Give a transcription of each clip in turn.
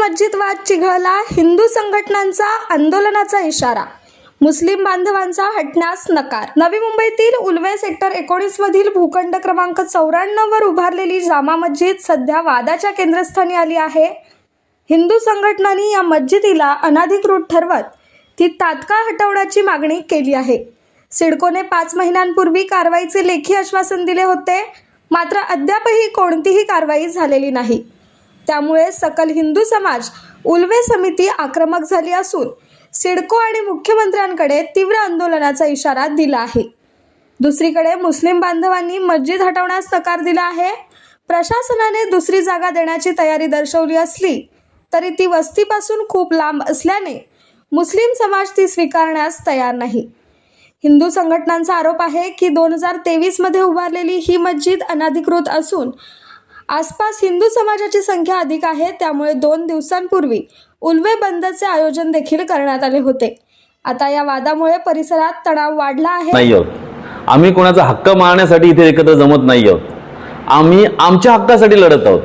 मस्जिद वाद चिघळला हिंदू संघटनांचा आंदोलनाचा इशारा. मुस्लिम बांधवांचा हटण्यास नकार. नवी मुंबईतील उलवे सेक्टर एकोणीस मधील भूखंड क्रमांक चौऱ्याण्णव वर उभारलेली जामा मस्जिद सध्या वादाच्या केंद्रस्थानी आली आहे. हिंदू संघटनांनी या मस्जिदीला अनाधिकृत ठरवत ती तात्काळ हटवण्याची मागणी केली आहे. सिडकोने पाच महिन्यांपूर्वी कारवाईचे लेखी आश्वासन दिले होते. मात्र अद्यापही कोणतीही कारवाई झालेली नाही. त्यामुळे सकल हिंदू समाज उल्वे समिती आक्रमक झाली असून सिडको आणि मुख्यमंत्र्यांकडे तीव्र आंदोलनाचा इशारा दिला आहे. दुसरीकडे मुस्लिम बांधवांनी मस्जिद हटवण्यास नकार दिला आहे. प्रशासनाने दुसरी जागा देण्याची तयारी दर्शवली असली तरी ती वस्तीपासून खूप लांब असल्याने मुस्लिम समाज ती स्वीकारण्यास तयार नाही. हिंदू संघटनांचा आरोप आहे की दोन हजार तेवीसमध्ये उभारलेली ही मस्जिद अनधिकृत असून आसपास हिंदू समाजाची संख्या अधिक आहे त्यामुळे दोन दिवसांपूर्वी उल्वे बंदचे आयोजन देखील करण्यात आले होते. आता या वादामुळे परिसरात तणाव वाढला आहे. नाही आहोत. आम्ही कोणाचा हक्क मारण्यासाठी इथे एकत्र जमत नाही आहोत. आम्ही आमच्या हक्कासाठी लढत आहोत.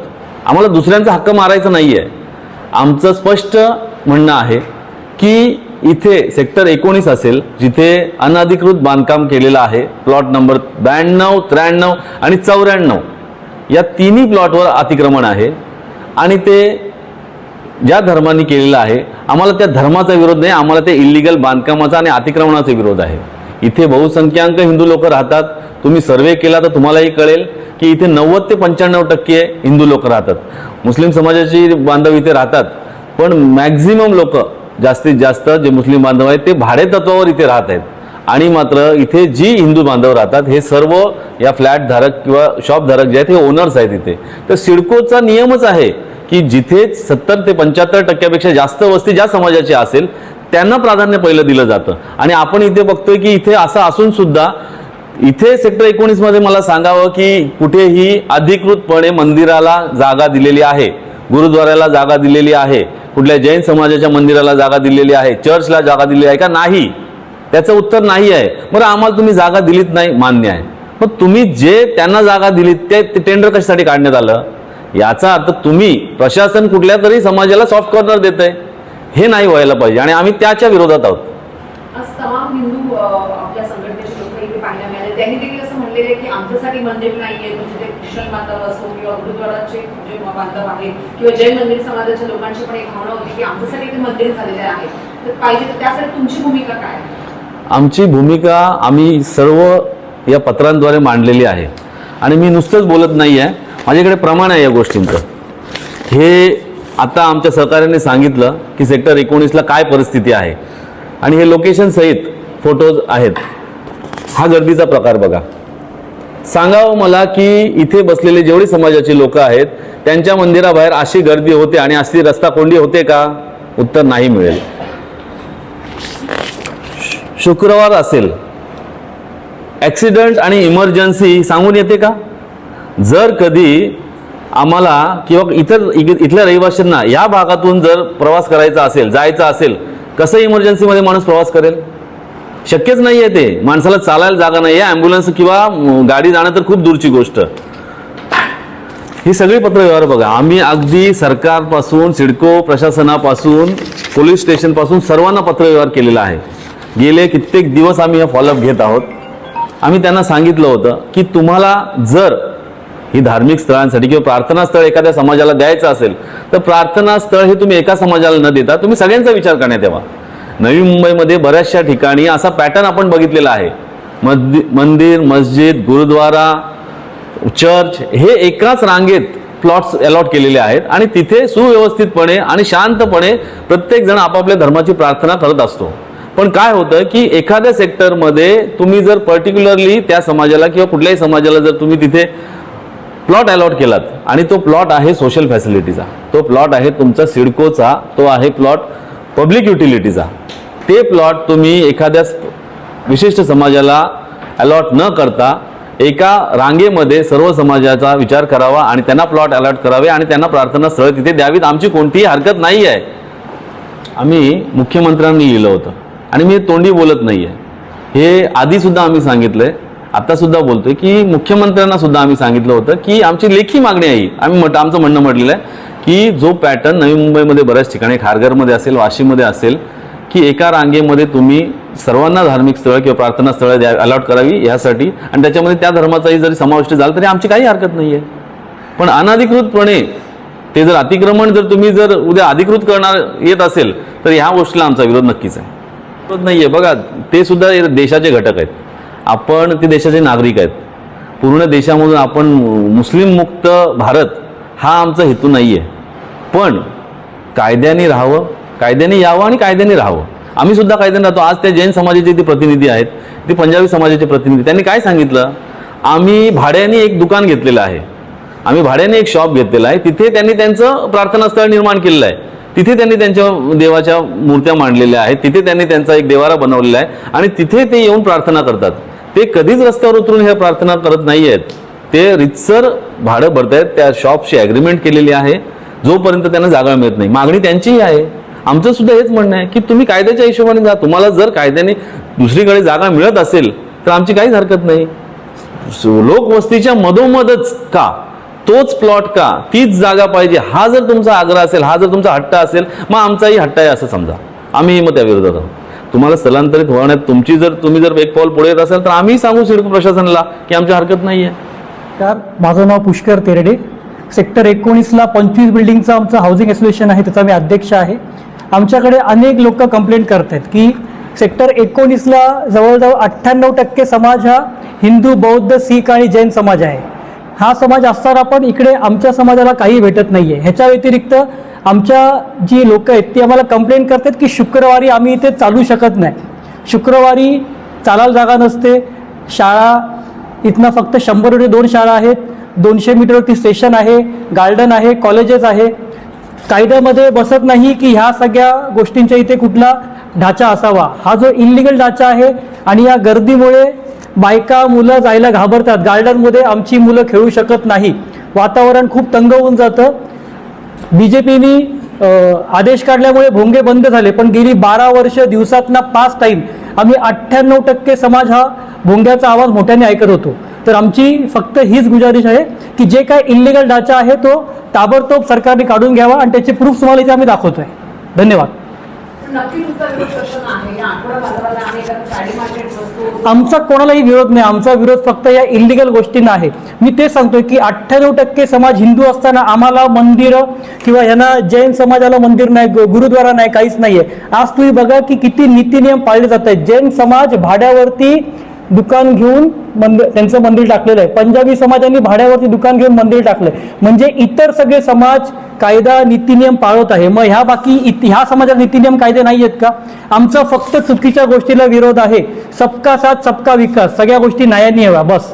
आम्हाला दुसऱ्यांचा हक्क मारायचा नाही आहे आमचं स्पष्ट म्हणणं आहे की इथे सेक्टर एकोणीस असेल जिथे अनधिकृत बांधकाम केलेलं आहे प्लॉट नंबर ब्याण्णव त्र्याण्णव आणि चौऱ्याण्णव. या तिन्ही प्लॉटवर अतिक्रमण आहे आणि ते ज्या धर्मांनी केलेलं आहे आम्हाला त्या धर्माचा विरोध नाही आम्हाला ते इलिगल बांधकामाचा आणि अतिक्रमणाचा विरोध आहे. इथे बहुसंख्याक हिंदू लोक राहतात. तुम्ही सर्वे केला तर तुम्हालाही कळेल की इथे नव्वद ते पंच्याण्णव टक्के हिंदू लोक राहतात. मुस्लिम समाजाची बांधव इथे राहतात. पण मॅक्झिमम लोक जास्तीत जास्त जे मुस्लिम बांधव आहेत ते भाडे तत्वावर इथे राहत आहेत. आणि मात्र इथे जी हिंदू बांधव राहतात हे सर्व या फ्लॅट धारक किंवा शॉप धारक जे आहेत हे ओनर्स आहेत इथे. तर सिडकोचा नियमच आहे की जिथे सत्तर ते पंच्याहत्तर टक्क्यापेक्षा जास्त वस्ती ज्या समाजाची असेल त्यांना प्राधान्य पहिलं दिलं जातं. आणि आपण इथे बघतोय की इथे असं असून सुद्धा इथे सेक्टर एकोणीसमध्ये मला सांगावं की कुठेही अधिकृतपणे मंदिराला जागा दिलेली आहे. गुरुद्वाऱ्याला जागा दिलेली आहे. कुठल्या जैन समाजाच्या मंदिराला जागा दिलेली आहे. चर्चला जागा दिलेली आहे का? नाही. त्याचं उत्तर नाही आहे. बरं आम्हाला तुम्ही जागा दिलीत नाही मान्य आहे. मग तुम्ही जे त्यांना जागा दिलीत ते टेंडर कशासाठी काढण्यात आलं? याचा अर्थ तुम्ही प्रशासन कुठल्या तरी समाजाला सॉफ्ट कॉर्नर देत आहे हे नाही व्हायला पाहिजे आणि आम्ही त्याच्या विरोधात आहोत. की मंदिर नाहीये जे मंदिर समाजाच्या लोकांची पण एक भावना होती की आमच्यासाठी ते मंदिर झालेले आहे. तर पाहिजे तर त्यासाठी तुमची भूमिका काय? आमची भूमिका आम्ही सर्व या पत्रांद्वारे मांडलेली आहे. आणि मी नुसतंच बोलत नाही आहे माझ्याकडे प्रमाण आहे या गोष्टींचं. हे आता आमच्या सहकार्याने सांगितलं की सेक्टर एकोणीसला काय परिस्थिती आहे. आणि हे लोकेशन सहित फोटोज आहेत. हा गर्दीचा प्रकार बघा. सांगावं मला की इथे बसलेले जेवढी समाजाची लोक आहेत त्यांच्या मंदिराबाहेर अशी गर्दी होते आणि अशी रस्ता कोंडी होते का? उत्तर नाही मिळेल. शुक्रवार असेल. ॲक्सिडंट आणि इमर्जन्सी सांगून येते का? जर कधी आम्हाला किंवा इतर इथल्या रहिवाशांना या भागातून जर प्रवास करायचा असेल जायचा असेल कसं इमर्जन्सीमध्ये माणूस प्रवास करेल? शक्यच नाही आहे ते. माणसाला चालायला जागा नाही आहे ॲम्ब्युलन्स किंवा गाडी जाणं तर खूप दूरची गोष्ट. ही सगळी पत्रव्यवहार बघा. आम्ही अगदी सरकारपासून सिडको प्रशासनापासून पोलीस स्टेशनपासून सर्वांना पत्रव्यवहार केलेला आहे. गेले कित्येक दिवस आम्ही हे फॉलोअप घेत आहोत. आम्ही त्यांना सांगितलं होतं की तुम्हाला जर ही धार्मिक स्थळांसाठी किंवा प्रार्थना स्थळ एखाद्या समाजाला द्यायचं असेल तर प्रार्थना स्थळ हे तुम्ही एका समाजाला न देता तुम्ही सगळ्यांचा विचार करण्यात यावा. नवी मुंबईमध्ये बऱ्याचशा ठिकाणी असा पॅटर्न आपण बघितलेला आहे. मस्जि- मंदिर मस्जिद गुरुद्वारा चर्च हे एकाच रांगेत प्लॉट्स अलॉट केलेले आहेत आणि तिथे सुव्यवस्थितपणे आणि शांतपणे प्रत्येक जण आपापल्या धर्माची प्रार्थना करत असतो. पण काय होतं की एखाद्या सेक्टरमध्ये तुम्ही जर पर्टिक्युलरली त्या समाजाला किंवा कुठल्याही समाजाला जर तुम्ही तिथे प्लॉट अलॉट केलात आणि तो प्लॉट आहे सोशल फॅसिलिटीचा तो प्लॉट आहे तुमचा सिडकोचा तो आहे प्लॉट पब्लिक युटिलिटीचा ते प्लॉट तुम्ही एखाद्या विशिष्ट समाजाला अलॉट न करता एका रांगेमध्ये सर्व समाजाचा विचार करावा आणि त्यांना प्लॉट अलॉट करावे आणि त्यांना प्रार्थना स्थळ तिथे द्यावीत. आमची कोणतीही हरकत नाही आहे आम्ही मुख्यमंत्र्यांनी लिहिलं होतं. आणि मी तोंडी बोलत नाही आहे हे आधी सुद्धा आम्ही सांगितलंय आता सुद्धा बोलतोय की मुख्यमंत्र्यांना सुद्धा आम्ही सांगितलं होतं की आमची लेखी मागणी आहे. आम्ही म्हट आमचं म्हणणं म्हटलेलं आहे की जो पॅटर्न नवी मुंबईमध्ये बऱ्याच ठिकाणी खारघरमध्ये असेल वाशीमध्ये असेल की एका रांगेमध्ये तुम्ही सर्वांना धार्मिक स्थळं किंवा प्रार्थना स्थळं द्या अलॉट करावी यासाठी आणि त्याच्यामध्ये त्या धर्माचाही जरी समाविष्ट झाला तरी आमची काही हरकत नाही आहे पण अनधिकृतपणे ते जर अतिक्रमण जर तुम्ही जर उद्या अधिकृत करणार येत असेल तर ह्या गोष्टीला आमचा विरोध नक्कीच आहे. नाहीये. नाही आहे बघा ते सुद्धा देशाचे घटक आहेत. आपण ते देशाचे नागरिक आहेत. पूर्ण देशामधून आपण मुस्लिम मुक्त भारत हा आमचा हेतू नाही आहे पण कायद्याने राहावं कायद्याने यावं आणि कायद्याने राहावं. आम्ही सुद्धा कायद्याने राहतो. आज त्या जैन समाजाचे ते प्रतिनिधी आहेत ते पंजाबी समाजाचे प्रतिनिधी त्यांनी काय सांगितलं? आम्ही भाड्याने एक दुकान घेतलेलं आहे. आम्ही भाड्याने एक शॉप घेतलेला आहे. तिथे त्यांनी त्यांचं प्रार्थनास्थळ निर्माण केलेलं आहे. तिथे त्यांनी त्यांच्या देवाच्या मूर्त्या मांडलेल्या आहेत. तिथे त्यांनी त्यांचा एक देवारा बनवलेला आहे. आणि तिथे ते येऊन प्रार्थना करतात. ते कधीच रस्त्यावर उतरून ह्या प्रार्थना करत नाही आहेत ते रितसर भाडं भरतायत. त्या शॉपशी ॲग्रीमेंट केलेली आहे. जोपर्यंत त्यांना जागा मिळत नाही. मागणी त्यांचीही आहे. आमचं सुद्धा हेच म्हणणं आहे की तुम्ही कायद्याच्या हिशोबाने जा. तुम्हाला जर कायद्याने दुसरीकडे जागा मिळत असेल तर आमची काहीच हरकत नाही. लोकवस्तीच्या मधोमधच का? तोच प्लॉट का? तीच जागा पाहिजे. हा जर तुमचा आग्रह असेल हा जर तुमचा हट्ट असेल मग आमचाही हट्ट आहे असं समजा. आम्ही मग त्या विरोधात आहोत. तुम्हाला स्थलांतरित होण्यात तुमची जर तुम्ही जर एक पाऊल पुढे येत असाल तर आम्ही सांगू सिडको प्रशासनाला की आमची हरकत नाही आहे माझं नाव पुष्कर तेरडे. सेक्टर एकोणीसला पंचवीस बिल्डिंगचं आमचं हाऊसिंग असोसिएशन आहे त्याचा मी अध्यक्ष आहे. आमच्याकडे अनेक लोक कंप्लेंट करत आहेत की सेक्टर एकोणीसला जवळजवळ अठ्ठ्याण्णव टक्के समाज हा हिंदू बौद्ध सिख आणि जैन समाज आहे. हा समाज असताना पण इकडे आमच्या समाजाला काही भेटत नाही आहे ह्याच्या व्यतिरिक्त आमच्या जी लोक आहेत ती आम्हाला कंप्लेंट करतात की शुक्रवारी आम्ही इथे चालू शकत नाही. शुक्रवारी चालायला जागा नसते. शाळा इथनं फक्त शंभर रुपये दोन शाळा आहेत. दोनशे मीटरवरती स्टेशन आहे गार्डन आहे कॉलेजेस आहे. कायद्यामध्ये बसत नाही की ह्या सगळ्या गोष्टींच्या इथे कुठला ढाचा असावा. हा जो इलिगल ढाचा आहे आणि या गर्दीमुळे बायका मुलं जायला घाबरतात. गार्डनमध्ये आमची मुलं खेळू शकत नाही. वातावरण खूप तंग होऊन जातं. बी जे पीनी आदेश काढल्यामुळे भोंगे बंद झाले पण गेली बारा वर्ष दिवसातना पाच टाईम आम्ही अठ्ठ्याण्णव टक्के समाज हा भोंग्याचा आवाज मोठ्याने ऐकत होतो. तर आमची फक्त हीच गुजारिश आहे की जे काय इल्लिगल डाचा आहे तो ताबडतोब सरकारने काढून घ्यावा आणि त्याचे प्रूफ तुम्हाला इथे आम्ही दाखवतोय. धन्यवाद. आमचा कोणालाही विरोध नाही. आमचा विरोध फक्त या इलिगल गोष्टींना आहे. मी ते सांगतोय की अठ्ठ्याण्णव टक्के समाज हिंदू असताना आम्हाला मंदिरं किंवा यांना जैन समाजाला मंदिर नाही गुरुद्वारा नाही काहीच नाहीये. आज तुम्ही बघा की किती नीतिनियम पाळले जात आहेत. जैन समाज भाड्यावरती दुकान घेऊन मंदिर त्यांचं मंदिर टाकलेलं आहे. पंजाबी समाजाने भाड्यावरती दुकान घेऊन मंदिर टाकलंय. म्हणजे इतर सगळे समाज कायदा नीतीनियम पाळत आहे. मग ह्या बाकी ह्या समाजात नीतिनियम कायदे नाही आहेत का? आमचा फक्त चुकीच्या गोष्टीला विरोध आहे. सबका साथ सबका विकास. सगळ्या गोष्टी न्यायाने हव्या बस.